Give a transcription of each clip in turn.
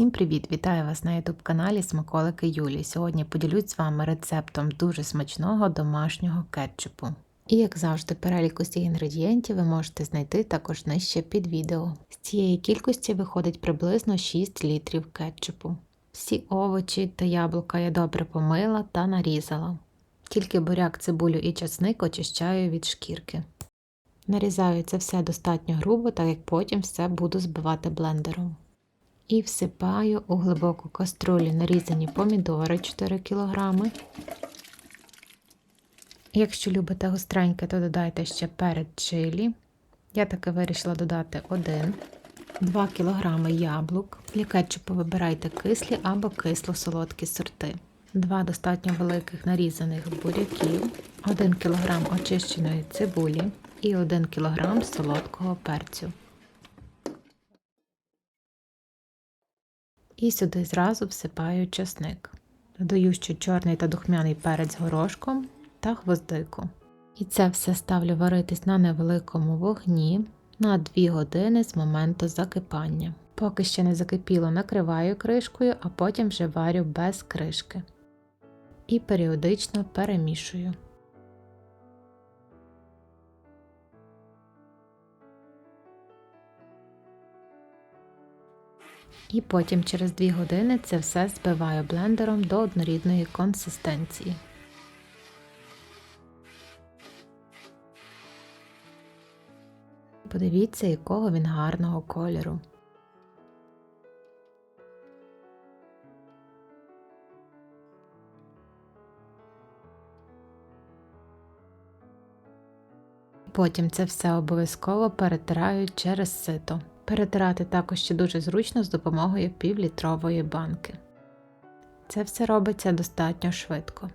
Всім привіт! Вітаю вас на youtube каналі Смаколики Юлі. Сьогодні поділюсь з вами рецептом дуже смачного домашнього кетчупу. І як завжди, перелік усіх інгредієнтів ви можете знайти також нижче під відео. З цієї кількості виходить приблизно 6 літрів кетчупу. Всі овочі та яблука я добре помила та нарізала. Тільки буряк, цибулю і часник очищаю від шкірки. Нарізаю це все достатньо грубо, так як потім все буду збивати блендером. І всипаю у глибоку каструлю нарізані помідори 4 кг. Якщо любите гостреньке, то додайте ще перед чилі. Я таки вирішила додати 1, 2 кг яблук. Для кетчупу вибирайте кислі або кисло-солодкі сорти, 2 достатньо великих нарізаних буряків, 1 кг очищеної цибулі і 1 кг солодкого перцю. І сюди зразу всипаю чесник. Додаю ще чорний та духмяний перець горошком та гвоздику. І це все ставлю варитись на невеликому вогні на 2 години з моменту закипання. Поки ще не закипіло, накриваю кришкою, а потім вже варю без кришки. І періодично перемішую. І потім через 2 години це все збиваю блендером до однорідної консистенції. Подивіться, якого він гарного кольору. Потім це все обов'язково перетираю через сито. Перетирати також ще дуже зручно з допомогою півлітрової банки. Це все робиться достатньо швидко.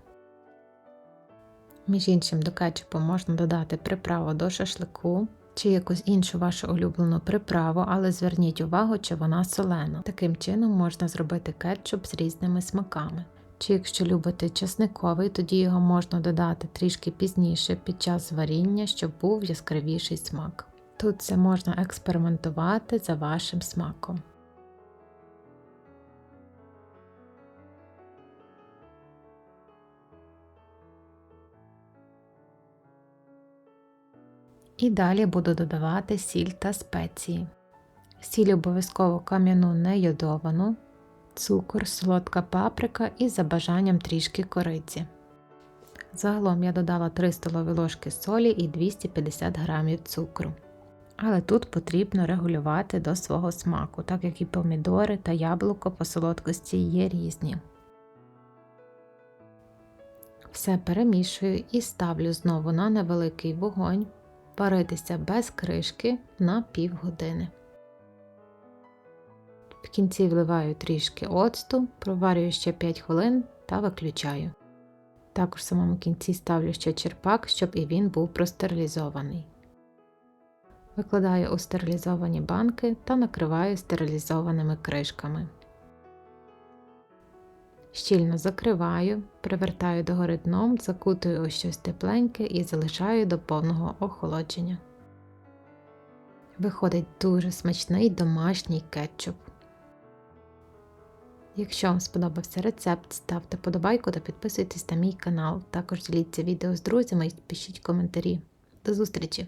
Між іншим, до кетчупу можна додати приправу до шашлику чи якусь іншу вашу улюблену приправу, але зверніть увагу, чи вона солена. Таким чином можна зробити кетчуп з різними смаками. Чи якщо любите чесниковий, тоді його можна додати трішки пізніше під час варіння, щоб був яскравіший смак. Тут це можна експериментувати за вашим смаком. І далі буду додавати сіль та спеції. Сіль обов'язково кам'яну не йодовану, цукор, солодка паприка і за бажанням трішки кориці. Загалом я додала 3 столові ложки солі і 250 г цукру. Але тут потрібно регулювати до свого смаку, так як і помідори та яблуко по солодкості є різні. Все перемішую і ставлю знову на невеликий вогонь, паритися без кришки на півгодини. В кінці вливаю трішки оцту, проварюю ще 5 хвилин та виключаю. Також в самому кінці ставлю ще черпак, щоб і він був простерилізований. Викладаю у стерилізовані банки та накриваю стерилізованими кришками. Щільно закриваю, привертаю догори дном, закутую у щось тепленьке і залишаю до повного охолодження. Виходить дуже смачний домашній кетчуп. Якщо вам сподобався рецепт, ставте подобайку та підписуйтесь на мій канал. Також діліться відео з друзями і пишіть коментарі. До зустрічі!